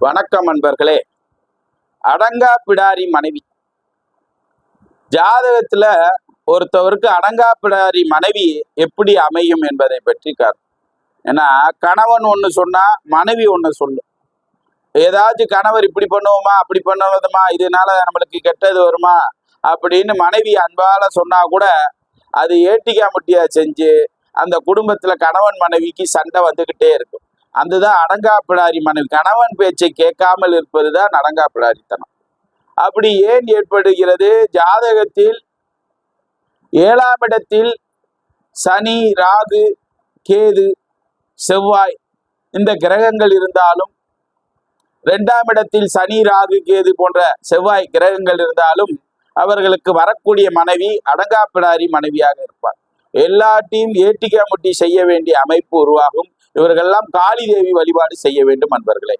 வணக்கம் அன்பர்களே அடங்கா பிடாரி மனைவி. ஜாதகத்துல ஒருத்தவருக்கு அடங்கா பிடாரி மனைவி எப்படி அமையும் என்பதை பற்றி காரணம் ஏன்னா கணவன் ஒன்று சொன்னா மனைவி ஒன்று சொல்லும் ஏதாச்சும் கணவர் இப்படி பண்ணுவோமா அப்படி பண்ணுவதுமா இதனால நம்மளுக்கு கெட்டது வருமா அப்படின்னு மனைவி அன்பால சொன்னா கூட அது ஏட்டிக்கா முட்டியா செஞ்சு அந்த குடும்பத்துல கணவன் மனைவிக்கு சண்டை வந்துகிட்டே இருக்கும். அதுதான் அடங்காப்பிடாரி மனைவி. கணவன் பேச்சை கேட்காமல் இருப்பதுதான் அடங்கா அடங்காப்பிடாரித்தனம் அப்படி ஏன் ஏற்படுகிறது? ஜாதகத்தில் ஏழாம் இடத்தில் சனி ராகு கேது செவ்வாய் இந்த கிரகங்கள் இருந்தாலும் இரண்டாம் இடத்தில் சனி ராகு கேது போன்ற செவ்வாய் கிரகங்கள் இருந்தாலும் அவர்களுக்கு வரக்கூடிய மனைவி அடங்காப்பிடாரி மனைவியாக இருப்பார் எல்லாத்தையும் ஏட்டிக்காமுட்டி செய்ய வேண்டிய அமைப்பு உருவாகும். இவர்களெல்லாம் காளி தேவி வழிபாடு செய்ய வேண்டும் அன்பர்களே.